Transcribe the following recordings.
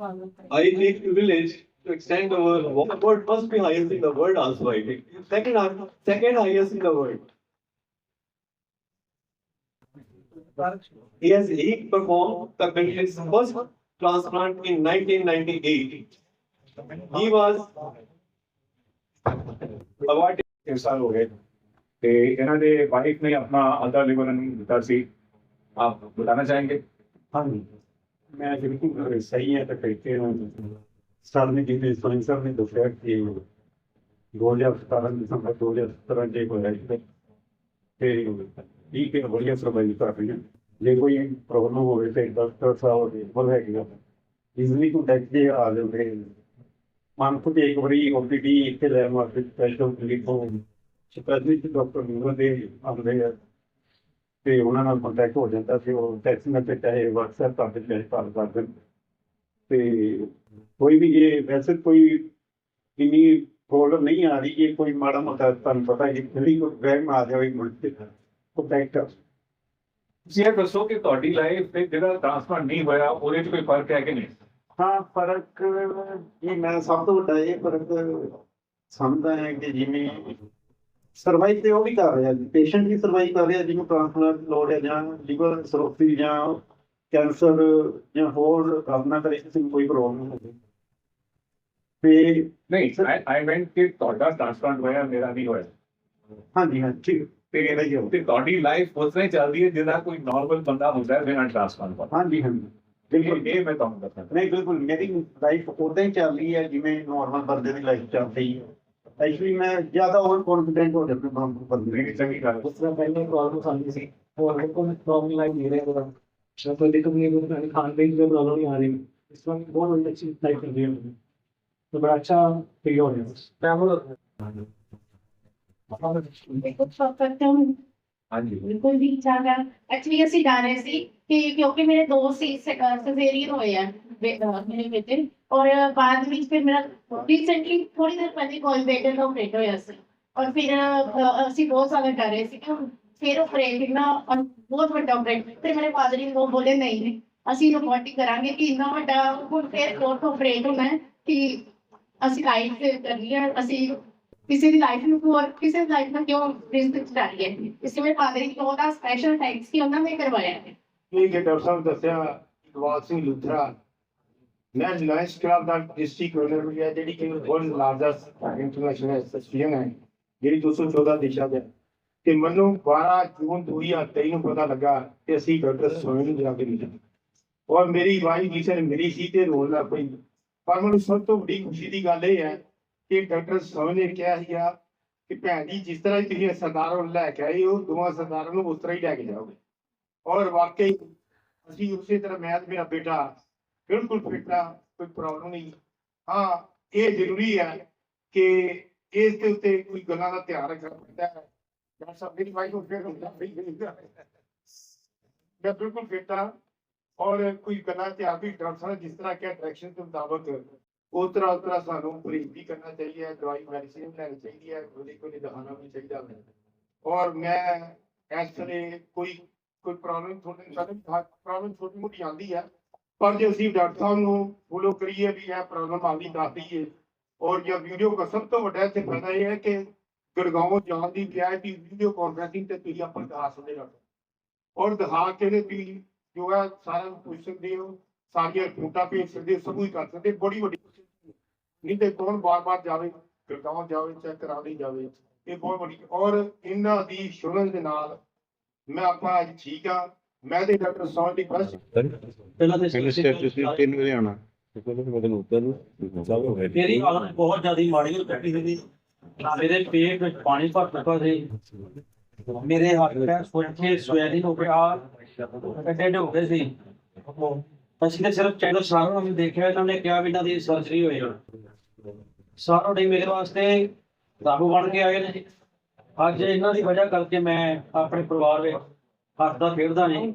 I think village to extend our the word must be highest in the world also. I think second hi- second highest in the world. He has he performed the country's first transplant in 1998. He was awarded. ਤਿੰਨ ਸਾਲ ਹੋ ਗਏ ਤੇ ਇਹਨਾਂ ਦੇ wife ਨੇ ਆਪਣਾ ਅਦਾ ਲਿਵਰ ਨੂੰ ਦਿੱਤਾ ਸੀ ਆਪ ਬਤਾਨਾ ਚਾहेंगे ਹਾਂਜੀ ਮੈਂ ਬਿਲਕੁਲ ਸਹੀ ਹੈ ਤੇ ਬੈਠੇ ਹਾਂ। ਸਰ ਨੇ ਜਿਵੇਂ ਸੋਇੰ ਸਰ ਨੇ ਦੱਸਿਆ ਕਿ 2017 ਦਸੰਬਰ 2017 ਜੇ ਹੋਇਆ ਸੀ ਤੇ ਠੀਕ ਹੈ ਵਧੀਆ ਸਰਵਾਈਵ ਕਰ ਰਹੀ ਹੈ ਜੇ ਕੋਈ ਪ੍ਰੋਬਲਮ ਹੋਵੇ ਤੇ ਡਾਕਟਰ ਸਾਹਿਬ ਦੇ ਕੋਲ ਹੈਗੇ ਆ। ਇਜ਼ਲੀ ਕੰਟੈਕਟ ਜੇ ਆ ਜਾਵੇ ਮੰਥ ਤੇ ਇੱਕ ਵਾਰੀ ਓਪੀਡੀ ਇੱਥੇ ਲੈਣ ਵਾਸਤੇ ਸਪੈਸ਼ਲ ਕਲੀਨਿਕ ਤੋਂ ਸਪੈਸ਼ਲਿਸਟ ਡਾਕਟਰ ਨੂੰ ਦੇ ਆਉਂਦੇ ਆ। ਤੇ ਉਹਨਾਂ ਨਾਲ ਕੰਟੈਕਟ ਹੋ ਜਾਂਦਾ ਸੀ ਉਹ ਟੈਕਸਟ ਮੈਸੇਜ ਚਾਹੇ WhatsApp ਕਰਦੇ ਚਾਹੇ ਕਾਲ ਕਰਦੇ ਤੇ ਕੋਈ ਵੀ ਇਹ ਵੈਸੇ ਕੋਈ ਇੰਨੀ ਪ੍ਰੋਬਲਮ ਨਹੀਂ ਆ ਰਹੀ ਕਿ ਕੋਈ ਮਾੜਾ ਮੋਟਾ ਤੁਹਾਨੂੰ ਪਤਾ ਹੈ ਜਿਹੜੀ ਕੋਈ ਵਹਿਮ ਆ ਜਾਵੇ ਮੁੜ ਕੇ ਕੰਟੈਕਟ ਤੁਸੀਂ ਇਹ ਦੱਸੋ ਕਿ ਤੁਹਾਡੀ ਲਾਈਫ ਤੇ ਜਿਹੜਾ ਟ੍ਰਾਂਸਪਲਾਂਟ ਨਹੀਂ ਹੋਇਆ ਉਹਦੇ 'ਚ ਕੋਈ ਫ਼ਰਕ ਹੈ ਕਿ ਨਹੀਂ? ਹਾਂ ਫ਼ਰਕ ਇਹ ਮੈਂ ਸਭ ਤੋਂ ਵੱਡਾ ਇਹ ਫ਼ਰਕ ਸਮਝਦਾ ਹਾਂ ਕਿ ਜਿਵੇਂ ਸਰਵਾਈਵ ਤੇ ਉਹ ਵੀ ਕਰ ਰਿਹਾ ਪੇਸ਼ੈਂਟ ਵੀ ਸਰਵਾਈਵ ਕਰ ਰਿਹਾ ਜਿਹਨੂੰ ਟ੍ਰਾਂਸਪਲਾਂਟ ਲੋੜ ਹੈ ਜਾਂ ਲੀਵਰ ਸਰੋਪੀ ਜਾਂ ਕੈਂਸਰ ਜਾਂ ਹੋਰ ਕਾਰਨਾਂ ਕਰੇ ਕਿਸੇ ਨੂੰ ਕੋਈ ਪ੍ਰੋਬਲਮ ਹੋਵੇ ਤੇ ਨਹੀਂ ਆਈ ਮੈਂਟ ਕਿ ਤੁਹਾਡਾ ਟ੍ਰਾਂਸਪਲਾਂਟ ਹੋਇਆ ਮੇਰਾ ਨਹੀਂ ਹੋਇਆ। ਹਾਂਜੀ ਹਾਂ ਠੀਕ। ਤੇ ਇਹਦਾ ਹੀ ਹੋ ਤੇ ਤੁਹਾਡੀ ਲਾਈਫ ਉਸ ਤਰ੍ਹਾਂ ਹੀ ਚੱਲਦੀ ਹੈ ਜਿਹਦਾ ਕੋਈ ਨਾਰਮਲ ਬੰਦਾ ਹੁੰਦਾ ਹੈ ਬਿਨਾਂ ਟ੍ਰਾਂਸਪਲਾਂਟ ਤੋਂ ਹਾਂਜੀ ਹਾਂਜੀ। ਬਿਲਕੁਲ। ਇਹ ਮੈਂ ਤੁਹਾਨੂੰ ਦੱਸਣਾ ਨਹੀਂ ਬਿਲਕੁਲ। ਮੇਰੀ ਲਾਈਫ ਉਦਾਂ ਹੀ ਚੱਲ ਰਹੀ ਹੈ ਜਿਵੇਂ ਨਾਰਮਲ ਬੰਦੇ ਦੀ ਲਾਈਫ ਚੱਲਦੀ ਹੈ। एक्चुअली मैं ज़्यादा ओवर कॉन्फिडेंट हो जाता हूँ हमको पर उससे पहले तो कॉल तो को समझी सी और को प्रॉब्लम लाइक दे रहे हैं अच्छा तो देखो मुझे कुछ मैंने खान पे जो प्रॉब्लम आ रही। है इस बार बहुत अच्छी लाइफ कर रही है तो बड़ा अच्छा पीरियड है बस ट्रैवल देखो सब करते हैं। ਹਾਂਜੀ। ਬਿਲਕੁਲ ਠੀਕ ਠਾਕ ਐਕਚੁਅਲੀ ਅਸੀਂ ਜਾ ਸੀ ਕਿ ਕਿਉਂਕਿ ਮੇਰੇ ਦੋ ਸੀ ਸਵੇਰੀਅਨ ਹੋਏ ਆ ਮੇਰੇ ਬੇਟੇ। ਔਰ ਬਾਅਦ ਵਿੱਚ ਫਿਰ ਮੇਰਾ ਰੀਸੈਂਟਲੀ ਥੋੜੀ ਦੇਰ ਪਹਿਲੇ ਕੋਲ ਦਾ ਆਪਰੇਟ ਹੋਇਆ ਸੀ। ਔਰ ਫਿਰ ਅਸੀਂ ਬਹੁਤ ਸਾਲ ਕਰ ਰਹੇ ਸੀ ਕਿ ਫਿਰ ਆਪਰੇਟ ਨਾ ਬਹੁਤ ਵੱਡਾ ਆਪਰੇਟ ਫਿਰ ਮੇਰੇ ਫਾਦਰ ਜੀ ਨੂੰ ਬੋਲੇ, ਨਹੀਂ ਅਸੀਂ ਰਿਪੋਰਟਿੰਗ ਕਰਾਂਗੇ ਕਿ ਇੰਨਾ ਵੱਡਾ, ਹੁਣ ਫਿਰ ਕੋਰਟ ਆਪਰੇਟ ਹੋਣਾ ਕਿ ਅਸੀਂ ਲਾਈਫ ਕਰਨੀ ਹੈ, ਅਸੀਂ ਕਿਸੇ ਦੀ ਲਾਈਫ ਨੂੰ ਹੋਰ, ਕਿਸੇ ਦੀ ਲਾਈਫ ਨੂੰ ਕਿਉਂ ਰਿਸਕ ਚ ਡਾਲੀਏ ਇਸ ਲਈ ਫਾਦਰ ਜੀ ਕੋਲ ਦਾ ਸਪੈਸ਼ਲ ਥੈਂਕਸ ਕਿ ਉਹਨਾਂ ਨੇ ਕਰਵਾਇਆ ਹੈ। ਇਹ ਕਿ ਡਾਕਟਰ ਸਾਹਿਬ ਦੱਸਿਆ, ਇਕਬਾਲ ਸਿੰਘ ਲੁਥਰਾ ਮੈਂ ਰਿਲਾਇੰਸ ਕਲੱਬ ਦਾ ਡਿਸਟ੍ਰਿਕਟ ਰਨਰ ਵੀ ਹੈ, ਜਿਹੜੀ ਕਿ ਵਰਲਡ ਲਾਰਜੈਸਟ ਇੰਟਰਨੈਸ਼ਨਲ ਐਸੋਸੀਏਸ਼ਨ ਹੈ, ਜਿਹੜੀ 214 ਦੇਸ਼ਾਂ ਦੇ। ਤੇ ਮੈਨੂੰ 12 ਜੂਨ 2023 ਨੂੰ ਪਤਾ ਲੱਗਾ ਕਿ ਅਸੀਂ ਡਾਕਟਰ ਸੋਹਣ ਨੂੰ ਜਾ ਕੇ ਮਿਲੇ। ਔਰ ਮੇਰੀ ਵਾਈਫ ਕਿਸੇ ਨੇ ਮਿਲੀ ਸੀ ਤੇ ਰੋਣ ਲੱਗ ਪਈ। ਪਰ ਮੈਨੂੰ ਸਭ ਤੋਂ ਵੱਡੀ ਖੁਸ਼ੀ ਦੀ ਗੱਲ ਇਹ ਹੈ ਕਿ ਡਾਕਟਰ ਸੋਹਣ ਨੇ ਕਿਹਾ ਸੀਗਾ ਕਿ ਭੈਣ ਜੀ, ਜਿਸ ਤਰ੍ਹਾਂ ਹੀ ਤੁਸੀਂ ਸਰਦਾਰਾਂ ਨੂੰ ਲੈ ਕੇ ਆਏ ਹੋ, ਦੋਵਾਂ ਸਰਦਾਰਾਂ ਨੂੰ ਉਸ ਤਰ੍ਹਾਂ ਹੀ ਲੈ ਕੇ ਜਾਓਗੇ। ਔਰ ਵਾਕਈ ਅਸੀਂ ਉਸੇ ਤਰ੍ਹਾਂ, ਮੈਂ ਤੇ ਮੇਰਾ ਬੇਟਾ ਬਿਲਕੁਲ ਫਿੱਟ ਆ ਕੋਈ ਪ੍ਰੋਬਲਮ ਨਹੀਂ। ਹਾਂ, ਇਹ ਜ਼ਰੂਰੀ ਹੈ ਕਿ ਇਸ ਦੇ ਉੱਤੇ ਕੋਈ ਗੱਲਾਂ ਦਾ ਧਿਆਨ ਰੱਖਣਾ ਪੈਂਦਾ ਹੈ। ਡਾਕਟਰ ਸਾਹਿਬ, ਮੇਰੀ ਵਾਈਫ ਨੂੰ ਫਿਰ ਹੁੰਦਾ ਵੀ ਮੈਂ ਬਿਲਕੁਲ ਫਿੱਟ ਆ ਔਰ ਕੋਈ ਗੱਲਾਂ ਧਿਆਨ ਵੀ ਡਾਕਟਰ ਸਾਹਿਬ ਜਿਸ ਤਰ੍ਹਾਂ ਕਿ ਡਾਇਰੈਕਸ਼ਨ ਦੇ ਮੁਤਾਬਕ ਉਸ ਤਰ੍ਹਾਂ ਉਸ ਤਰ੍ਹਾਂ ਸਾਨੂੰ ਪਰਹੇਜ਼ ਕਰਨਾ ਚਾਹੀਦਾ ਹੈ, ਦਵਾਈ ਮੈਡੀਸਿਨ ਲੈਣੀ ਚਾਹੀਦੀ ਹੈ ਕੋਈ ਕੋਈ ਦਿਖਾਣਾ ਵੀ ਚਾਹੀਦਾ ਹੈ ਔਰ ਮੈਂ ਇਸ ਵੇਲੇ ਕੋਈ ਕੋਈ ਪ੍ਰੋਬਲਮ ਤੁਹਾਡੇ, ਸਾਡੇ ਪ੍ਰੋਬਲਮ ਛੋਟੀ ਮੋਟੀ ਆਉਂਦੀ ਹੈ ਪਰ ਜੇ ਅਸੀਂ ਡਾਕਟਰ ਸਾਹਿਬ ਨੂੰ ਫੋਲੋ ਕਰੀਏ ਵੀ ਇਹ ਪ੍ਰੋਬਲਮ ਆਉਂਦੀ, ਦੱਸ ਦਈਏ। ਔਰ ਜੇ ਵੀਡੀਓ ਦਾ ਸਭ ਤੋਂ ਵੱਡਾ ਇੱਥੇ ਫਾਇਦਾ ਇਹ ਹੈ ਕਿ ਗੁੜਗਾਉਂ ਜਾਣ ਦੀ ਬਜਾਏ ਵੀਡੀਓ ਕਾਨਫਰੈਂਸਿੰਗ ਤੇ ਤੁਸੀਂ ਆਪਾਂ ਦਿਖਾ ਸਕਦੇ ਹੋ। ਔਰ ਦਿਖਾ ਕੇ ਵੀ ਜੋ ਹੈ ਸਾਰਾ ਪੁੱਛ ਸਕਦੇ ਹੋ, ਸਾਰੀਆਂ ਰਿਪੋਰਟਾਂ ਭੇਜ ਸਕਦੇ ਹੋ, ਸਭ ਕੁਝ ਕਰ ਸਕਦੇ ਬੜੀ ਵੱਡੀ ਨਹੀਂ ਤੇ ਕੌਣ ਬਾਰ-ਬਾਰ ਜਾਵੇ ਗੁੜਗਾਉਂ ਜਾਵੇ ਚੈੱਕ ਕਰਾ ਲਈ ਜਾਵੇ ਇਹ ਬਹੁਤ ਵੱਡੀ ਔਰ ਇਹਨਾਂ ਦੀ ਸ਼ੁਰਨ ਦੇ ਨਾਲ ਮੈਂ ਆਪਾਂ ਅੱਜ ਠੀਕ ਆ ਮੈਂ ਤੇ ਡਾਕਟਰ ਦੀ ਬਸ ਪਹਿਲਾਂ ਤੇ ਸਟੈਪ ਤੁਸੀਂ ਤਿੰਨ ਵਜੇ ਆਉਣਾ ਤੇ ਪਹਿਲੇ ਮਦਨ ਉੱਤਰ ਨੂੰ ਸਭ ਹੋ ਗਿਆ ਮੇਰੀ ਹਾਲਤ ਬਹੁਤ ਜ਼ਿਆਦਾ ਮਾੜੀ ਹੋ ਚੁੱਕੀ ਸੀ ਮੇਰੇ ਪੇਟ ਵਿੱਚ ਪਾਣੀ ਭਰ ਚੁੱਕਾ ਸੀ। ਮੇਰੇ ਹੱਥ ਪੈਰ ਸੁੱਜੇ ਸਵੈਲਿੰਗ ਹੋ ਗਿਆ ਕੱਡੇ ਹੋ ਗਏ ਸੀ। ਅਸੀਂ ਤਾਂ ਸਿਰਫ ਚੈਨਲ ਸਾਰਾ ਨੂੰ ਦੇਖਿਆ ਇਹਨਾਂ ਨੇ ਕਿਹਾ ਵੀ ਇਹਨਾਂ ਦੀ ਸਰਜਰੀ ਹੋਈ ਹੁਣ ਸਾਰਾ ਟਾਈਮ ਮੇਰੇ ਵਾਸਤੇ ਦਾਰੂ ਬਣ ਕੇ ਆਏ ਨੇ। ਅੱਜ ਇਹਨਾਂ ਦੀ ਵਜ੍ਹਾ ਕਰਕੇ ਮੈਂ ਆਪਣੇ ਪਰਿਵਾਰ ਵਿੱਚ ਹੱਸਦਾ ਖੇਡਦਾ ਨਹੀਂ।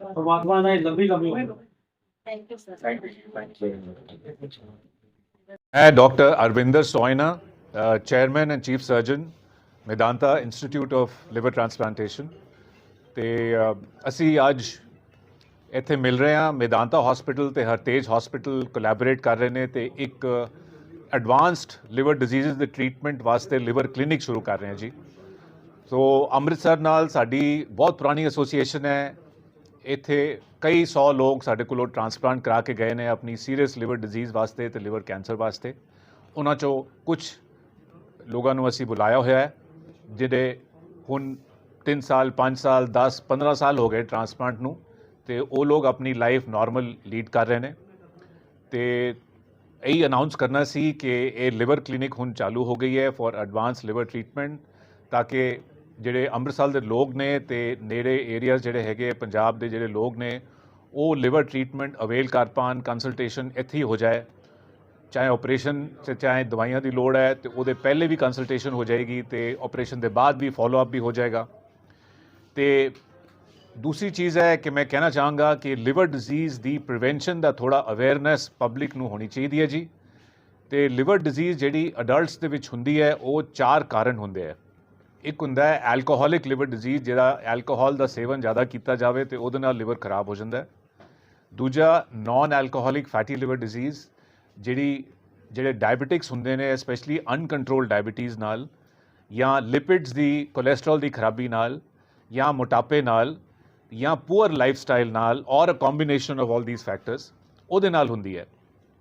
ਪਰਮਾਤਮਾ ਨੇ ਲੰਬੀ ਲੰਬੀ ਹੋਵੇ doctor Arvinder Soin chairman and chief surgeon Medanta institute of liver transplantation ਤੇ ਅਸੀਂ ਅੱਜ ਇੱਥੇ ਮਿਲ ਰਹੇ ਹਾਂ। ਮੈਦਾਂਤਾ ਹਸਪੀਟਲ ਤੇ ਹਰਤੇਜ ਹਸਪੀਟਲ ਕੋਲੈਬੋਰੇਟ ਕਰ ਰਹੇ ਨੇ ਤੇ ਇੱਕ ਐਡਵਾਂਸਡ ਲਿਵਰ ਡਿਜ਼ੀਜ਼ਸ ਦੇ ਟ੍ਰੀਟਮੈਂਟ ਵਾਸਤੇ ਲਿਵਰ ਕਲੀਨਿਕ ਸ਼ੁਰੂ ਕਰ ਰਹੇ ਹਾਂ ਜੀ। ਸੋ ਅੰਮ੍ਰਿਤਸਰ ਨਾਲ ਸਾਡੀ ਬਹੁਤ ਪੁਰਾਣੀ ਐਸੋਸੀਏਸ਼ਨ ਹੈ। ਇੱਥੇ ਕਈ 100 ਲੋਕ ਸਾਡੇ ਕੋਲੋਂ ਟ੍ਰਾਂਸਪਲਾਂਟ ਕਰਾ ਕੇ ਗਏ ਨੇ ਆਪਣੀ ਸੀਰੀਅਸ ਲਿਵਰ ਡਿਜ਼ੀਜ਼ ਵਾਸਤੇ ਤੇ ਲਿਵਰ ਕੈਂਸਰ ਵਾਸਤੇ। ਉਹਨਾਂ ਚੋਂ ਕੁਝ ਲੋਕਾਂ ਨੂੰ ਅਸੀਂ ਬੁਲਾਇਆ ਹੋਇਆ ਹੈ ਜਿਹੜੇ ਹੁਣ 3 ਸਾਲ 5 ਸਾਲ 10 15 ਸਾਲ ਹੋ ਗਏ ਟ੍ਰਾਂਸਪਲਾਂਟ ਨੂੰ ਤੇ ਉਹ ਲੋਕ ਆਪਣੀ ਲਾਈਫ ਨਾਰਮਲ ਲੀਡ ਕਰ ਰਹੇ ਨੇ। ਤੇ ਇਹੀ ਅਨਾਉਂਸ ਕਰਨਾ ਸੀ ਕਿ ਇਹ ਲਿਵਰ ਕਲੀਨਿਕ ਹੁਣ ਚਾਲੂ ਹੋ ਗਈ ਹੈ ਫॉर ਐਡਵਾਂਸ ਲਿਵਰ ਟ੍ਰੀਟਮੈਂਟ ਤਾਂ ਕਿ ਜਿਹੜੇ ਅੰਮ੍ਰਿਤਸਰ ਦੇ ਲੋਕ ਨੇ ਤੇ ਨੇੜੇ ਏਰੀਆਜ਼ ਜਿਹੜੇ ਹੈਗੇ ਪੰਜਾਬ ਦੇ ਜਿਹੜੇ ਲੋਕ ਨੇ, ਉਹ ਲਿਵਰ ਟ੍ਰੀਟਮੈਂਟ ਅਵੇਲ ਕਰ ਪਾਉਣ ਕੰਸਲਟੇਸ਼ਨ ਇੱਥੇ ਹੀ ਹੋ ਜਾਏ। ਚਾਹੇ ਆਪਰੇਸ਼ਨ ਚ ਚਾਹੇ ਦਵਾਈਆਂ ਦੀ ਲੋੜ ਹੈ ਤੇ ਉਹਦੇ ਪਹਿਲੇ ਵੀ ਕੰਸਲਟੇਸ਼ਨ ਹੋ ਜਾਏਗੀ ਤੇ ਆਪਰੇਸ਼ਨ ਦੇ ਬਾਅਦ ਵੀ ਫਾਲੋ ਅਪ ਵੀ ਹੋ ਜਾਏਗਾ। ਤੇ ਦੂਸਰੀ ਚੀਜ਼ ਹੈ ਕਿ ਮੈਂ ਕਹਿਣਾ ਚਾਹਾਂਗਾ ਕਿ ਲਿਵਰ ਡਿਜ਼ੀਜ਼ ਦੀ ਪ੍ਰੀਵੈਂਸ਼ਨ ਦਾ ਥੋੜਾ ਅਵੇਅਰਨੈਸ ਪਬਲਿਕ ਨੂੰ ਹੋਣੀ ਚਾਹੀਦੀ ਹੈ ਜੀ। ਤੇ ਲਿਵਰ ਡਿਜ਼ੀਜ਼ ਜਿਹੜੀ ਅਡਲਟਸ ਦੇ ਵਿੱਚ ਹੁੰਦੀ ਹੈ, ਉਹ ਚਾਰ ਕਾਰਨ ਹੁੰਦੇ ਆ। ਇੱਕ ਹੁੰਦਾ ਹੈ ਐਲਕੋਹੋਲਿਕ ਲਿਵਰ ਡਿਜ਼ੀਜ਼ ਜਿਹੜਾ ਐਲਕੋਹਲ ਦਾ ਸੇਵਨ ਜ਼ਿਆਦਾ ਕੀਤਾ ਜਾਵੇ ਤੇ ਉਹਦੇ ਨਾਲ ਲਿਵਰ ਖਰਾਬ ਹੋ ਜਾਂਦਾ ਹੈ। ਦੂਜਾ non alcoholic fatty liver disease ਜਿਹੜੀ, ਜਿਹੜੇ ਡਾਇਬੀਟਿਕਸ ਹੁੰਦੇ ਨੇ ਸਪੈਸ਼ਲੀ ਅਨਕੰਟਰੋਲ ਡਾਇਬੀਟੀਜ਼ ਨਾਲ, ਜਾਂ ਲਿਪਿਡਸ ਦੀ ਕੋਲੇਸਟ੍ਰੋਲ ਦੀ ਖਰਾਬੀ ਨਾਲ, ਜਾਂ ਮੋਟਾਪੇ ਨਾਲ ਜਾਂ ਪੂਅਰ ਲਾਈਫ ਸਟਾਈਲ ਨਾਲ or a combination of all these factors ਉਹਦੇ ਨਾਲ ਹੁੰਦੀ ਹੈ।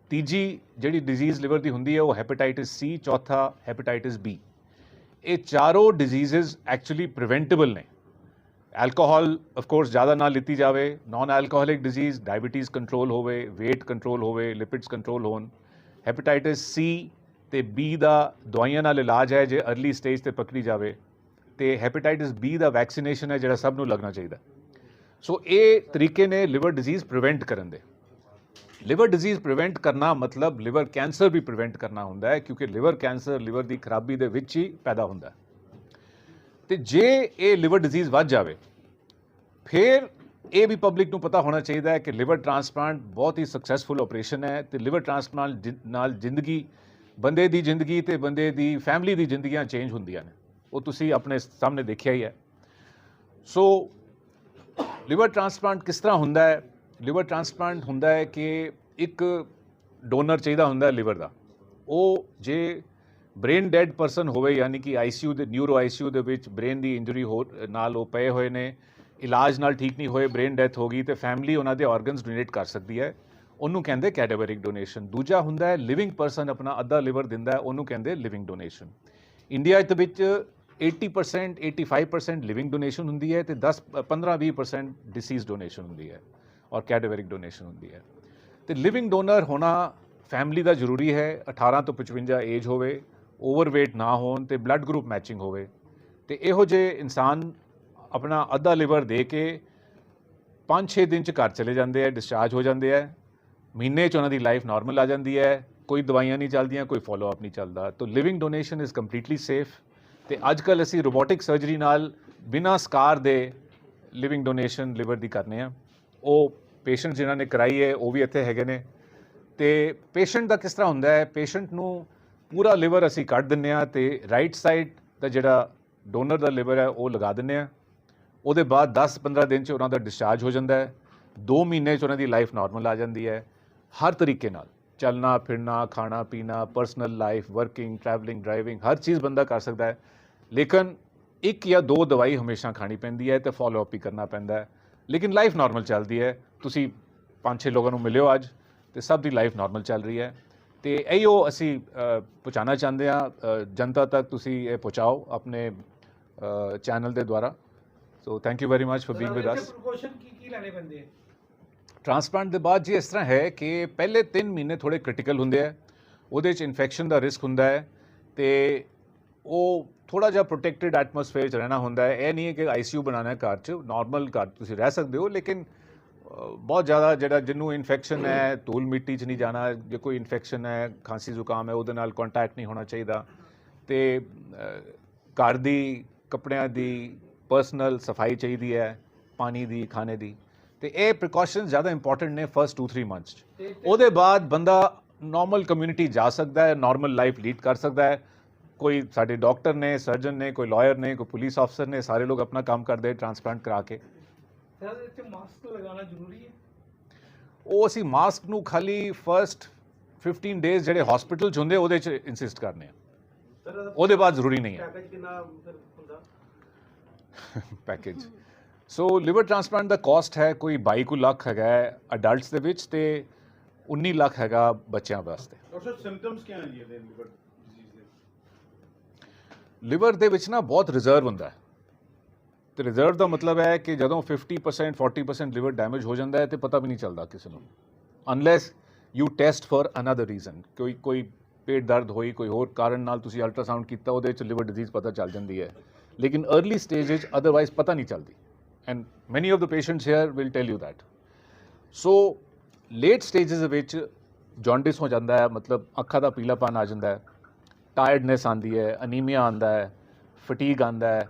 ਤੀਜੀ ਜਿਹੜੀ ਡਿਜ਼ੀਜ਼ ਲਿਵਰ ਦੀ ਹੁੰਦੀ ਹੈ, ਉਹ ਹੈਪੇਟਾਈਟਿਸ ਸੀ ਚੌਥਾ ਹੈਪੇਟਾਈਟਿਸ ਬੀ ਇਹ ਚਾਰੋਂ ਡਿਜ਼ੀਜ਼ਸ ਐਕਚੁਅਲੀ ਪ੍ਰੀਵੈਂਟੇਬਲ ਨੇ। ਐਲਕੋਹਲ ਆਫ ਕੋਰਸ ਜ਼ਿਆਦਾ ਨਾ ਲਿੱਤੀ ਜਾਵੇ। Non alcoholic disease diabetes control ਹੋਵੇ, weight ਕੰਟਰੋਲ ਹੋਵੇ ਲਿਪਿਡਸ ਕੰਟਰੋਲ ਹੋਣ। ਹੈਪੇਟਾਈਟਿਸ ਸੀ ਤੇ ਬੀ ਦਾ ਦਵਾਈਆਂ ਨਾਲ ਇਲਾਜ ਹੈ, ਜੇ ਅਰਲੀ ਸਟੇਜ ਤੇ ਪਕੜੀ ਜਾਵੇ। ਤੇ ਹੈਪੇਟਾਈਟਿਸ ਬੀ ਦਾ ਵੈਕਸੀਨੇਸ਼ਨ ਹੈ, ਜਿਹੜਾ ਸਭ ਨੂੰ ਲੱਗਣਾ ਚਾਹੀਦਾ। ਸੋ ਇਹ ਤਰੀਕੇ ਨੇ ਲਿਵਰ ਡਿਜ਼ੀਜ਼ ਪ੍ਰੀਵੈਂਟ ਕਰਨ ਦੇ ਲਿਵਰ ਡਿਜ਼ੀਜ਼ ਪ੍ਰੀਵੈਂਟ ਕਰਨਾ ਮਤਲਬ ਲਿਵਰ ਕੈਂਸਰ ਵੀ ਪ੍ਰੀਵੈਂਟ ਕਰਨਾ ਹੁੰਦਾ ਹੈ ਕਿਉਂਕਿ ਲਿਵਰ ਕੈਂਸਰ ਲਿਵਰ ਦੀ ਖਰਾਬੀ ਦੇ ਵਿੱਚ ਹੀ ਪੈਦਾ ਹੁੰਦਾ ਹੈ ਤੇ ਜੇ ਇਹ ਲਿਵਰ ਡਿਜ਼ੀਜ਼ ਵੱਧ ਜਾਵੇ ਫਿਰ ਇਹ ਵੀ ਪਬਲਿਕ ਨੂੰ ਪਤਾ ਹੋਣਾ ਚਾਹੀਦਾ ਹੈ ਕਿ ਲਿਵਰ ਟ੍ਰਾਂਸਪਲਾਂਟ ਬਹੁਤ ਹੀ ਸਕਸੈਸਫੁਲ ਆਪਰੇਸ਼ਨ ਹੈ ਤੇ ਲਿਵਰ ਟ੍ਰਾਂਸਪਲਾਂਟ ਜਿ- ਨਾਲ ਜ਼ਿੰਦਗੀ ਬੰਦੇ ਦੀ ਜ਼ਿੰਦਗੀ ਤੇ ਬੰਦੇ ਦੀ ਫੈਮਿਲੀ ਦੀ ਜ਼ਿੰਦਗੀਆਂ ਚੇਂਜ ਹੁੰਦੀਆਂ ਨੇ ਉਹ ਤੁਸੀਂ ਆਪਣੇ ਸਾਹਮਣੇ ਦੇਖਿਆ ਹੀ ਹੈ ਸੋ ਲਿਵਰ ਟ੍ਰਾਂਸਪਲਾਂਟ ਕਿਸ ਤਰ੍ਹਾਂ ਹੁੰਦਾ ਹੈ? ਲਿਵਰ ਟ੍ਰਾਂਸਪਲਾਂਟ ਹੁੰਦਾ ਹੈ ਕਿ ਇੱਕ ਡੋਨਰ ਚਾਹੀਦਾ ਹੁੰਦਾ ਹੈ ਲਿਵਰ ਦਾ। ਉਹ ਜੇ ਬ੍ਰੇਨ ਡੈਡ ਪਰਸਨ ਹੋਵੇ, ਯਾਨੀ ਕਿ ਆਈਸੀਯੂ ਦੇ, ਨਿਊਰੋ ਆਈਸੀਯੂ ਦੇ ਵਿੱਚ ਬ੍ਰੇਨ ਦੀ ਇੰਜਰੀ ਹੋ, ਨਾਲ ਉਹ ਪਏ ਹੋਏ ਨੇ, ਇਲਾਜ ਨਾਲ ਠੀਕ ਨਹੀਂ ਹੋਏ, ਬ੍ਰੇਨ ਡੈਥ ਹੋ ਗਈ, ਤੇ ਫੈਮਿਲੀ ਉਹਨਾਂ ਦੇ ਆਰਗਨਸ ਡੋਨੇਟ ਕਰ ਸਕਦੀ ਹੈ। ਉਹਨੂੰ ਕਹਿੰਦੇ ਕੈਡਾਵਰਿਕ ਡੋਨੇਸ਼ਨ ਦੂਜਾ ਹੁੰਦਾ ਹੈ ਲਿਵਿੰਗ ਪਰਸਨ ਆਪਣਾ ਅੱਧਾ ਲਿਵਰ ਦਿੰਦਾ ਉਹਨੂੰ ਕਹਿੰਦੇ ਲਿਵਿੰਗ ਡੋਨੇਸ਼ਨ ਇੰਡੀਆ ਦੇ ਵਿੱਚ 80% 85% ਲਿਵਿੰਗ ਡੋਨੇਸ਼ਨ ਹੁੰਦੀ ਹੈ ਤੇ 10 15-20% ਡਿਸੀਜ਼ ਡੋਨੇਸ਼ਨ ਹੁੰਦੀ ਹੈ ਔਰ ਕੈਡਾਵਰਿਕ ਡੋਨੇਸ਼ਨ ਹੁੰਦੀ ਹੈ ਤੇ ਲਿਵਿੰਗ ਡੋਨਰ ਹੋਣਾ ਫੈਮਿਲੀ ਦਾ ਜ਼ਰੂਰੀ ਹੈ 18 ਤੋਂ 55 ਏਜ ਹੋਵੇ ਓਵਰਵੇਟ ਨਾ ਹੋਣ ਤੇ ਬਲੱਡ ਗਰੁੱਪ ਮੈਚਿੰਗ ਹੋਵੇ ਤੇ ਇਹੋ ਜਿਹੇ ਇਨਸਾਨ ਆਪਣਾ ਅੱਧਾ ਲਿਵਰ ਦੇ ਕੇ 5-6 ਦਿਨ ਚ ਘਰ ਚਲੇ ਜਾਂਦੇ ਆ ਡਿਸਚਾਰਜ ਹੋ ਜਾਂਦੇ ਆ ਮਹੀਨੇ ਚ ਉਹਨਾਂ ਦੀ ਲਾਈਫ ਨਾਰਮਲ ਆ ਜਾਂਦੀ ਹੈ ਕੋਈ ਦਵਾਈਆਂ ਨਹੀਂ ਚੱਲਦੀਆਂ ਕੋਈ ਫਾਲੋ ਅਪ ਨਹੀਂ ਚੱਲਦਾ ਤਾਂ living donation is completely safe ਤੇ ਅੱਜ ਕੱਲ ਅਸੀਂ ਰੋਬੋਟਿਕ ਸਰਜਰੀ ਨਾਲ ਬਿਨਾਂ ਸਕਾਰ ਦੇ ਲਿਵਿੰਗ ਡੋਨੇਸ਼ਨ ਲਿਵਰ ਦੀ ਕਰਨੇ ਆ। ਉਹ ਪੇਸ਼ੈਂਟ ਜਿਨ੍ਹਾਂ ਨੇ ਕਰਾਈ ਹੈ, ਉਹ ਵੀ ਇੱਥੇ ਹੈਗੇ ਨੇ। ਤੇ ਪੇਸ਼ੈਂਟ ਦਾ ਕਿਸ ਤਰ੍ਹਾਂ ਹੁੰਦਾ ਹੈ? ਪੇਸ਼ੈਂਟ ਨੂੰ ਪੂਰਾ ਲਿਵਰ ਅਸੀਂ ਕੱਢ ਦਿੰਨੇ ਆ ਤੇ ਰਾਈਟ ਸਾਈਡ ਦਾ ਜਿਹੜਾ ਡੋਨਰ ਦਾ ਲਿਵਰ ਹੈ, ਉਹ ਲਗਾ ਦਿੰਨੇ ਆ। ਉਹਦੇ ਬਾਅਦ 10-15 ਦਿਨ ਚ ਉਹਨਾਂ ਦਾ ਡਿਸਚਾਰਜ ਹੋ ਜਾਂਦਾ ਹੈ। 2 ਮਹੀਨੇ ਚ ਉਹਨਾਂ ਦੀ ਲਾਈਫ ਨਾਰਮਲ ਆ ਜਾਂਦੀ ਹੈ। ਹਰ ਤਰੀਕੇ ਨਾਲ ਚੱਲਣਾ, ਫਿਰਨਾ, ਖਾਣਾ, ਪੀਣਾ personal life working travelling driving ਹਰ ਚੀਜ਼ ਬੰਦਾ ਕਰ ਸਕਦਾ ਹੈ। ਲੇਕਿਨ ਇੱਕ ਜਾਂ ਦੋ ਦਵਾਈ ਹਮੇਸ਼ਾ ਖਾਣੀ ਪੈਂਦੀ ਹੈ ਤੇ ਫਾਲੋ ਅਪ ਵੀ ਕਰਨਾ ਪੈਂਦਾ ਹੈ। ਲੇਕਿਨ ਲਾਈਫ ਨਾਰਮਲ ਚੱਲਦੀ ਹੈ। ਤੁਸੀਂ ਪੰਜ ਛੇ ਲੋਕਾਂ ਨੂੰ ਮਿਲਿਓ ਅੱਜ ਤੇ ਸਭ ਦੀ ਲਾਈਫ ਨਾਰਮਲ ਚੱਲ ਰਹੀ ਹੈ। ਤੇ ਇਹੋ ਅਸੀਂ ਅ, ਪਹੁੰਚਾਉਣਾ ਚਾਹੁੰਦੇ ਆ ਜਨਤਾ ਤੱਕ ਤੁਸੀਂ ਇਹ ਪਹੁੰਚਾਓ ਆਪਣੇ ਚੈਨਲ ਦੇ ਦੁਆਰਾ। So thank you very much for being with us precaution ਕੀ ਕੀ ਲੈਣੇ ਪੈਂਦੇ ਆ? ਟ੍ਰਾਂਸਪਲਾਂਟ ਦੇ ਬਾਅਦ ਜੀ ਇਸ ਤਰ੍ਹਾਂ ਹੈ ਕਿ ਪਹਿਲੇ 3 ਮਹੀਨੇ ਥੋੜੇ ਕ੍ਰਿਟੀਕਲ ਹੁੰਦੇ ਆ। ਉਹਦੇ ਚ ਇਨਫੈਕਸ਼ਨ ਦਾ ਰਿਸਕ ਹੁੰਦਾ ਹੈ ਤੇ ਉਹ ਥੋੜਾ ਜਿਹਾ ਪ੍ਰੋਟੈਕਟਿਡ ਐਟਮੋਸਫੇਅਰ ਚ ਰਹਿਣਾ ਹੁੰਦਾ ਹੈ। ਇਹ ਨਹੀਂ ਹੈ ਕਿ ਆਈਸੀਯੂ ਬਣਾਉਣਾ ਹੈ ਘਰ ਚ ਨਾਰਮਲ ਘਰ ਤੁਸੀਂ ਰਹਿ ਸਕਦੇ ਹੋ ਲੇਕਿਨ ਬਹੁਤ ਜ਼ਿਆਦਾ ਜਿਹੜਾ ਜਿਹਨੂੰ ਇਨਫੈਕਸ਼ਨ ਹੈ ਧੂਲ ਮਿੱਟੀ ਚ ਨਹੀਂ ਜਾਣਾ ਜੇ ਕੋਈ ਇਨਫੈਕਸ਼ਨ ਹੈ ਖਾਂਸੀ ਜ਼ੁਕਾਮ ਹੈ ਉਹਦੇ ਨਾਲ ਕੰਟੈਕਟ ਨਹੀਂ ਹੋਣਾ ਚਾਹੀਦਾ। ਤੇ ਘਰ ਦੀ ਕੱਪੜਿਆਂ ਦੀ ਪਰਸਨਲ ਸਫ਼ਾਈ ਚਾਹੀਦੀ ਹੈ ਪਾਣੀ ਦੀ ਖਾਣੇ ਦੀ। ਤੇ ਇਹ ਪ੍ਰੀਕਾਸ਼ਨਸ ਜ਼ਿਆਦਾ ਇੰਪੋਰਟੈਂਟ ਨੇ ਫਰਸਟ 2-3 ਮੰਥਸ ਉਹਦੇ ਬਾਅਦ ਬੰਦਾ ਨਾਰਮਲ ਕਮਿਊਨਿਟੀ ਜਾ ਸਕਦਾ ਹੈ ਨਾਰਮਲ ਲਾਈਫ ਲੀਡ ਕਰ ਸਕਦਾ ਹੈ। ਕੋਈ ਸਾਡੇ ਡਾਕਟਰ ਨੇ ਸਰਜਨ ਨੇ ਕੋਈ ਲਾਇਰ ਨੇ ਕੋਈ ਪੁਲਿਸ ਅਫਸਰ ਨੇ ਸਾਰੇ ਲੋਕ ਆਪਣਾ ਕੰਮ ਕਰਦੇ ਟ੍ਰਾਂਸਪਲਾਂਟ ਕਰਾ ਕੇ। ਸਰ ਇੱਥੇ ਮਾਸਕ ਲਗਾਉਣਾ ਜ਼ਰੂਰੀ ਹੈ? ਉਹ ਅਸੀਂ ਮਾਸਕ ਨੂੰ ਖਾਲੀ ਫਰਸਟ 15 ਡੇਜ਼ ਜਿਹੜੇ ਹਸਪੀਟਲ 'ਚ ਹੁੰਦੇ ਉਹਦੇ 'ਚ ਇਨਸਿਸਟ ਕਰਨੇ ਆ। ਉਹਦੇ ਬਾਅਦ ਜ਼ਰੂਰੀ ਨਹੀਂ ਹੈ। ਪੈਕੇਜ ਕਿੰਨਾ ਫਿਰ ਹੁੰਦਾ? ਪੈਕੇਜ ਸੋ ਲਿਵਰ ਟ੍ਰਾਂਸਪਲਾਂਟ ਦਾ ਕਾਸਟ ਹੈ ਕੋਈ 22 ਕੁ ਲੱਖ ਹੈਗਾ ਅਡਲਟਸ ਦੇ ਵਿੱਚ ਤੇ 19 ਲੱਖ ਹੈਗਾ ਬੱਚਿਆਂ ਵਾਸਤੇ। ਡਾਕਟਰ ਸਿੰਪਟਮਸ ਕੀ ਹਨ ਜੀ ਇਹਦੇ ਲਿਵਰ ਲਿਵਰ ਦੇ ਵਿੱਚ ਨਾ ਬਹੁਤ ਰਿਜ਼ਰਵ ਹੁੰਦਾ ਹੈ। ਤੇ ਰਿਜ਼ਰਵ ਦਾ ਮਤਲਬ ਹੈ ਕਿ ਜਦੋਂ 50% 40% ਲਿਵਰ ਡੈਮੇਜ ਹੋ ਜਾਂਦਾ ਹੈ ਤੇ ਪਤਾ ਵੀ ਨਹੀਂ ਚੱਲਦਾ ਕਿਸੇ ਨੂੰ। Unless you test for another reason ਕੋਈ ਕੋਈ ਪੇਟ ਦਰਦ ਹੋਈ, ਕੋਈ ਹੋਰ ਕਾਰਨ ਨਾਲ ਤੁਸੀਂ ਅਲਟਰਾਸਾਊਂਡ ਕੀਤਾ, ਉਹਦੇ ਵਿੱਚ ਲਿਵਰ ਡਿਜ਼ੀਜ਼ ਪਤਾ ਚੱਲ ਜਾਂਦੀ ਹੈ। ਲੇਕਿਨ ਅਰਲੀ ਸਟੇਜ ਵਿੱਚ ਅਦਰਵਾਈਜ਼ ਪਤਾ ਨਹੀਂ ਚੱਲਦੀ। And many of the patients here will tell you that so late stages ਵਿੱਚ ਜੌਂਡਿਸ ਹੋ ਜਾਂਦਾ ਹੈ, ਮਤਲਬ ਅੱਖਾਂ ਦਾ ਪੀਲਾਪਨ ਆ ਜਾਂਦਾ ਹੈ। ਟਾਇਰਡਨੈਸ ਆਉਂਦੀ ਹੈ ਅਨੀਮੀਆ ਆਉਂਦਾ ਹੈ ਫਟੀਗ ਆਉਂਦਾ ਹੈ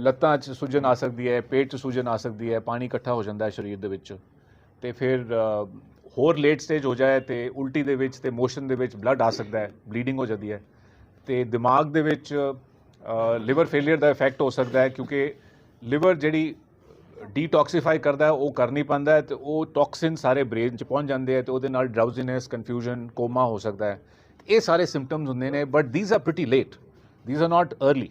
ਲੱਤਾਂ 'ਚ ਸੂਜਨ ਆ ਸਕਦੀ ਹੈ, ਪੇਟ 'ਚ ਸੂਜਨ ਆ ਸਕਦੀ ਹੈ, ਪਾਣੀ ਇਕੱਠਾ ਹੋ ਜਾਂਦਾ ਹੈ ਸਰੀਰ ਦੇ ਵਿੱਚ। ਤੇ ਫਿਰ ਹੋਰ ਲੇਟ ਸਟੇਜ ਹੋ ਜਾਏ ਤੇ ਉਲਟੀ ਦੇ ਵਿੱਚ ਤੇ ਮੋਸ਼ਨ ਦੇ ਵਿੱਚ ਬਲੱਡ ਆ ਸਕਦਾ ਹੈ ਬਲੀਡਿੰਗ ਹੋ ਜਾਂਦੀ ਹੈ। ਤੇ ਦਿਮਾਗ ਦੇ ਵਿੱਚ ਲਿਵਰ ਫੇਲਿਅਰ ਦਾ ਇਫੈਕਟ ਹੋ ਸਕਦਾ ਹੈ ਕਿਉਂਕਿ ਲਿਵਰ ਜਿਹੜੀ ਡੀਟੌਕਸੀਫਾਈ ਕਰਦਾ ਉਹ ਕਰ ਨਹੀਂ ਪਾਉਂਦਾ ਹੈ ਤੇ ਉਹ ਟੌਕਸਿਨ ਸਾਰੇ ਬ੍ਰੇਨ 'ਚ ਪਹੁੰਚ ਜਾਂਦੇ ਆ ਤੇ ਉਹਦੇ ਨਾਲ ਡਰਾਊਜ਼ੀਨੈਸ ਕਨਫਿਊਜ਼ਨ ਕੋਮਾ ਹੋ ਸਕਦਾ ਹੈ। ਇਹ ਸਾਰੇ ਸਿੰਪਟਮਸ ਹੁੰਦੇ ਨੇ but these are pretty late these are not early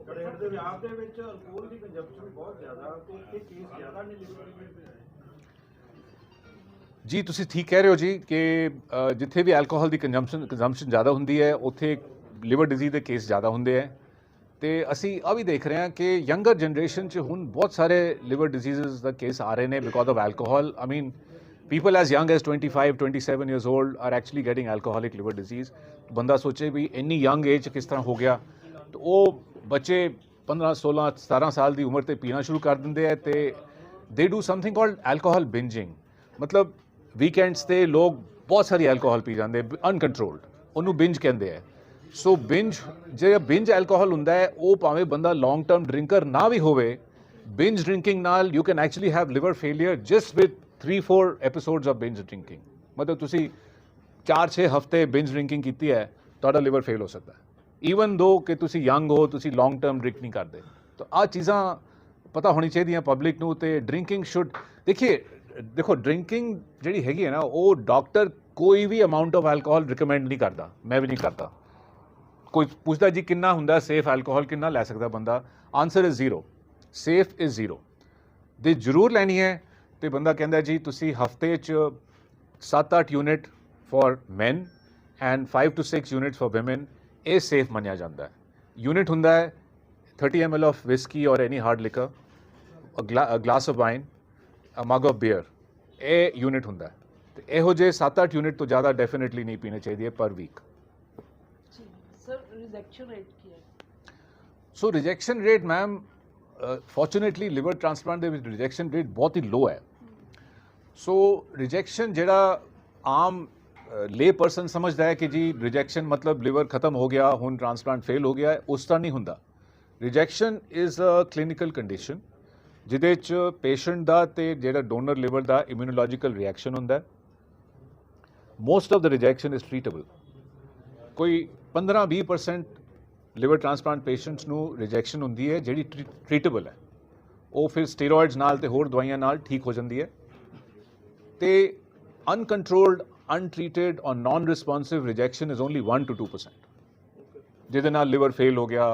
Punjab ਦੇ ਵਿੱਚ ਅਲਕੋਹਲ ਦੀ ਕੰਜ਼ੰਪਸ਼ਨ ਬਹੁਤ ਜ਼ਿਆਦਾ ਤੇ ਇੱਥੇ ਕੇਸ ਜ਼ਿਆਦਾ ਨੇ ਲਿਵਰ ਜੀ, ਤੁਸੀਂ ਠੀਕ ਕਹਿ ਰਹੇ ਹੋ ਜੀ ਕਿ ਜਿੱਥੇ ਵੀ ਐਲਕੋਹਲ ਦੀ ਕੰਜ਼ੰਪਸ਼ਨ ਕੰਜ਼ੰਪਸ਼ਨ ਜ਼ਿਆਦਾ ਹੁੰਦੀ ਹੈ, ਉੱਥੇ ਲਿਵਰ ਡਿਜ਼ੀਜ਼ ਦੇ ਕੇਸ ਜ਼ਿਆਦਾ ਹੁੰਦੇ ਹੈ। ਤੇ ਅਸੀਂ ਆ ਵੀ ਦੇਖ ਰਹੇ ਹਾਂ ਕਿ ਯੰਗਰ ਜਨਰੇਸ਼ਨ 'ਚ ਹੁਣ ਬਹੁਤ ਸਾਰੇ ਲਿਵਰ ਡਿਜ਼ੀਜ਼ਸ ਦਾ ਕੇਸ ਆ ਰਹੇ ਨੇ because of alcohol I mean people as young as 25 27 years old are actually getting alcoholic liver disease ਬੰਦਾ ਸੋਚੇ ਵੀ ਇੰਨੀ ਯੰਗ ਏਜ ਕਿਸ ਤਰ੍ਹਾਂ ਹੋ ਗਿਆ ਤੇ ਉਹ ਬੱਚੇ 15 16 17 ਸਾਲ ਦੀ ਉਮਰ ਤੇ ਪੀਣਾ ਸ਼ੁਰੂ ਕਰ ਦਿੰਦੇ ਆ ਤੇ they do something called alcohol binging ਮਤਲਬ ਵੀਕਐਂਡਸ ਤੇ ਲੋਕ ਬਹੁਤ ਸਾਰੀ ਐਲਕੋਹਲ ਪੀ ਜਾਂਦੇ ਅਨਕੰਟਰੋਲਡ ਉਹਨੂੰ ਬਿੰਜ ਕਹਿੰਦੇ ਆ ਸੋ ਬਿੰਜ ਜਿਹੜਾ ਬਿੰਜ ਐਲਕੋਹਲ ਹੁੰਦਾ ਹੈ ਉਹ ਭਾਵੇਂ ਬੰਦਾ ਲੌਂਗ ਟਰਮ ਡਰਿੰਕਰ ਨਾ ਵੀ ਹੋਵੇ ਬਿੰਜ ਡਰਿੰਕਿੰਗ ਨਾਲ you can actually have liver failure just with 3-4 episodes of binge drinking ਮਤਲਬ ਤੁਸੀਂ 4-6 ਹਫ਼ਤੇ ਬਿੰਜ ਡਰਿੰਕਿੰਗ ਕੀਤੀ ਹੈ ਤੁਹਾਡਾ ਲਿਵਰ ਫੇਲ ਹੋ ਸਕਦਾ ਹੈ ਈਵਨ ਦੋ ਕਿ ਤੁਸੀਂ ਯੰਗ ਹੋ ਤੁਸੀਂ ਲੌਂਗ ਟਰਮ ਡਰਿੰਕ ਨਹੀਂ ਕਰਦੇ ਤਾਂ ਆ ਚੀਜ਼ਾਂ ਪਤਾ ਹੋਣੀ ਚਾਹੀਦੀਆਂ ਪਬਲਿਕ ਨੂੰ ਤੇ ਡਰਿੰਕਿੰਗ ਸ਼ੁੱਡ ਦੇਖਿਏ ਦੇਖੋ ਡਰਿੰਕਿੰਗ ਜਿਹੜੀ ਹੈਗੀ ਹੈ ਨਾ ਉਹ ਡਾਕਟਰ ਕੋਈ ਵੀ ਅਮਾਉਂਟ ਆਫ ਐਲਕੋਹਲ ਰਿਕਮੈਂਡ ਨਹੀਂ ਕਰਦਾ ਮੈਂ ਵੀ ਨਹੀਂ ਕਰਦਾ ਕੋਈ ਪੁੱਛਦਾ ਜੀ ਕਿੰਨਾ ਹੁੰਦਾ ਸੇਫ ਐਲਕੋਹਲ ਕਿੰਨਾ ਲੈ ਸਕਦਾ ਬੰਦਾ answer is zero safe is zero ਦੇ ਜ਼ਰੂਰ ਲੈਣੀ ਹੈ ਤੇ ਬੰਦਾ ਕਹਿੰਦਾ ਜੀ ਤੁਸੀਂ ਹਫ਼ਤੇ 'ਚ 7-8 unit for men and 5 to 6 unit for women ਇਹ ਸੇਫ ਮੰਨਿਆ ਜਾਂਦਾ ਹੈ। ਯੂਨਿਟ ਹੁੰਦਾ ਹੈ 30 ml of whiskey or any hard liquor a, gla- a glass of wine a mug of beer ਇਹ ਯੂਨਿਟ ਹੁੰਦਾ ਹੈ। ਤੇ ਇਹੋ ਜਿਹੇ 7-8 ਯੂਨਿਟ ਤੋਂ ਜ਼ਿਆਦਾ ਡੈਫੀਨਿਟਲੀ ਨਹੀਂ ਪੀਣੇ ਚਾਹੀਦੇ per week sir rejection rate ਕੀ ਹੈ? So rejection rate ma'am fortunately liver transplant ਦੇ ਵਿੱਚ ਰਿਜੈਕਸ਼ਨ ਰੇਟ ਬਹੁਤ ਹੀ ਲੋ ਹੈ। ਸੋ ਰਿਜੈਕਸ਼ਨ ਜਿਹੜਾ ਆਮ ਲੇ ਪਰਸਨ ਸਮਝਦਾ ਹੈ ਕਿ ਜੀ ਰਿਜੈਕਸ਼ਨ ਮਤਲਬ ਲਿਵਰ ਖਤਮ ਹੋ ਗਿਆ, ਹੁਣ ਟ੍ਰਾਂਸਪਲਾਂਟ ਫੇਲ ਹੋ ਗਿਆ, ਉਸ ਤਰ੍ਹਾਂ ਨਹੀਂ ਹੁੰਦਾ। Rejection is a clinical condition ਜਿਹਦੇ ਚ ਪੇਸ਼ੈਂਟ ਦਾ ਤੇ ਜਿਹੜਾ ਡੋਨਰ ਲਿਵਰ ਦਾ ਇਮਿਊਨੋਲੋਜੀਕਲ ਰਿਐਕਸ਼ਨ ਹੁੰਦਾ most of the rejection is treatable ਕੋਈ 15-20% ਲਿਵਰ ਟ੍ਰਾਂਸਪਲਾਂਟ ਪੇਸ਼ੈਂਟਸ ਨੂੰ ਰਿਜੈਕਸ਼ਨ ਹੁੰਦੀ ਹੈ, ਜਿਹੜੀ ਟ੍ਰੀਟੇਬਲ ਹੈ। ਉਹ ਫਿਰ ਸਟੀਰੋਇਡਸ ਨਾਲ ਤੇ ਹੋਰ ਦਵਾਈਆਂ ਨਾਲ ਠੀਕ ਹੋ ਜਾਂਦੀ ਹੈ। ਤੇ uncontrolled untreated or non responsive rejection is only 1 to 2% ਜਿਹਦੇ ਨਾਲ ਲਿਵਰ ਫੇਲ ਹੋ ਗਿਆ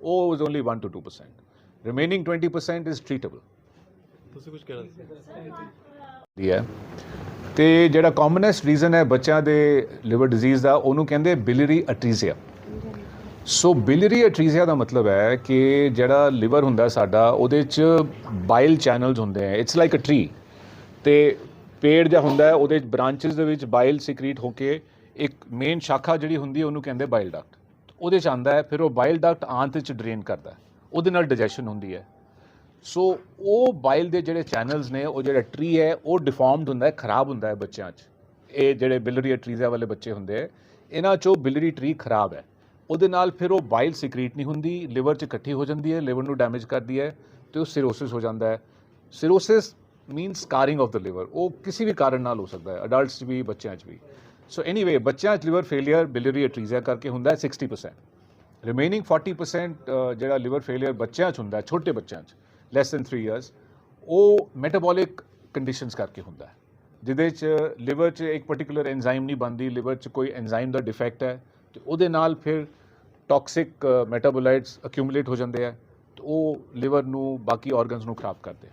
ਉਹ is only 1 to 2% remaining 20% is treatable ਤੁਸੀਂ ਕੁਝ ਕਹਿਣਾ ਦੀ ਹੈ। ਤੇ ਜਿਹੜਾ ਕਾਮਨੈਸਟ ਰੀਜ਼ਨ ਹੈ ਬੱਚਿਆਂ ਦੇ ਲਿਵਰ ਡਿਜ਼ੀਜ਼ ਦਾ ਉਹਨੂੰ ਕਹਿੰਦੇ ਬਿਲਰੀ ਅਟਰੀਜ਼ੀਆ ਸੋ ਬਿਲਰੀ ਅਟਰੀਜ਼ੀਆ ਦਾ ਮਤਲਬ ਹੈ ਕਿ ਜਿਹੜਾ ਲਿਵਰ ਹੁੰਦਾ ਸਾਡਾ ਉਹਦੇ ਚ ਬਾਈਲ ਚੈਨਲਸ ਹੁੰਦੇ ਆ। ਇਟਸ ਲਾਈਕ ਅ ਟਰੀ ਤੇ ਪੇੜ ਜਿਹਾ ਹੁੰਦਾ ਉਹਦੇ ਬ੍ਰਾਂਚਸ ਦੇ ਵਿੱਚ ਬਾਈਲ ਸਿਕਰੀਟ ਹੋ ਕੇ ਇੱਕ ਮੇਨ ਸ਼ਾਖਾ ਜਿਹੜੀ ਹੁੰਦੀ ਹੈ, ਉਹਨੂੰ ਕਹਿੰਦੇ ਬਾਈਲ ਡਕਟ ਉਹਦੇ ਚ ਆਂਦਾ ਹੈ, ਫਿਰ ਉਹ ਬਾਈਲ ਡਕਟ ਆਂਤ ਚ ਡਰੇਨ ਕਰਦਾ ਉਹਦੇ ਨਾਲ ਡਾਈਜੈਸ਼ਨ ਹੁੰਦੀ ਹੈ। ਸੋ ਉਹ ਬਾਈਲ ਦੇ ਜਿਹੜੇ ਚੈਨਲਸ ਨੇ, ਉਹ ਜਿਹੜਾ ਟਰੀ ਹੈ, ਉਹ ਡਿਫਾਰਮਡ ਹੁੰਦਾ ਹੈ, ਖਰਾਬ ਹੁੰਦਾ ਹੈ ਬੱਚਿਆਂ 'ਚ। ਇਹ ਜਿਹੜੇ ਬਿਲਰੀ ਅਟਰੀਜ਼ਾ ਵਾਲੇ ਬੱਚੇ ਹੁੰਦੇ ਆ, ਇਹਨਾਂ 'ਚੋਂ ਬਿਲਰੀ ਟਰੀ ਖਰਾਬ ਹੈ। ਉਹਦੇ ਨਾਲ ਫਿਰ ਉਹ ਬਾਈਲ ਸਿਕਰੀਟ ਨਹੀਂ ਹੁੰਦੀ ਲਿਵਰ 'ਚ ਇਕੱਠੀ ਹੋ ਜਾਂਦੀ ਹੈ ਲਿਵਰ ਨੂੰ ਡੈਮੇਜ ਕਰਦੀ ਹੈ ਤੇ ਉਹ ਸਿਰੋਸਿਸ ਹੋ ਜਾਂਦਾ ਹੈ। Cirrhosis means scarring of the liver ਉਹ ਕਿਸੇ ਵੀ ਕਾਰਨ ਨਾਲ ਹੋ ਸਕਦਾ ਹੈ ਅਡਲਟਸ 'ਚ ਵੀ, ਬੱਚਿਆਂ 'ਚ ਵੀ। ਸੋ ਐਨੀਵੇ ਬੱਚਿਆਂ 'ਚ ਲਿਵਰ ਫੇਲਿਅਰ ਬਿਲਰੀ ਅਟਰੀਜ਼ਾ ਕਰਕੇ ਹੁੰਦਾ ਹੈ 60% ਰਿਮੇਨਿੰਗ 40% ਜਿਹੜਾ ਲਿਵਰ ਫੇਲਿਅਰ ਬੱਚਿਆਂ 'ਚ ਹੁੰਦਾ ਛੋਟੇ ਬੱਚਿਆਂ 'ਚ ਲੈਸ ਦੈਨ 3 ਇਅਰਸ ਉਹ ਮੈਟਾਬੋਲਿਕ ਕੰਡੀਸ਼ਨਸ ਕਰਕੇ ਹੁੰਦਾ ਹੈ। ਜਿਹਦੇ 'ਚ ਲਿਵਰ 'ਚ ਇੱਕ ਪਾਰਟਿਕੂਲਰ ਐਂਜ਼ਾਈਮ ਨਹੀਂ ਬਣਦੀ ਲਿਵਰ 'ਚ ਕੋਈ ਐਂਜ਼ਾਈਮ ਦਾ ਡਿਫੈਕਟ ਹੈ, ਤੇ ਉਹਦੇ ਨਾਲ ਫਿਰ ਟੌਕਸਿਕ ਮੈਟਾਬੋਲਾਈਟਸ ਅਕਿਊਮੂਲੇਟ ਹੋ ਜਾਂਦੇ ਆ ਤੇ ਉਹ ਲਿਵਰ ਨੂੰ, ਬਾਕੀ ਆਰਗਨਸ ਨੂੰ ਖਰਾਬ ਕਰਦੇ ਆ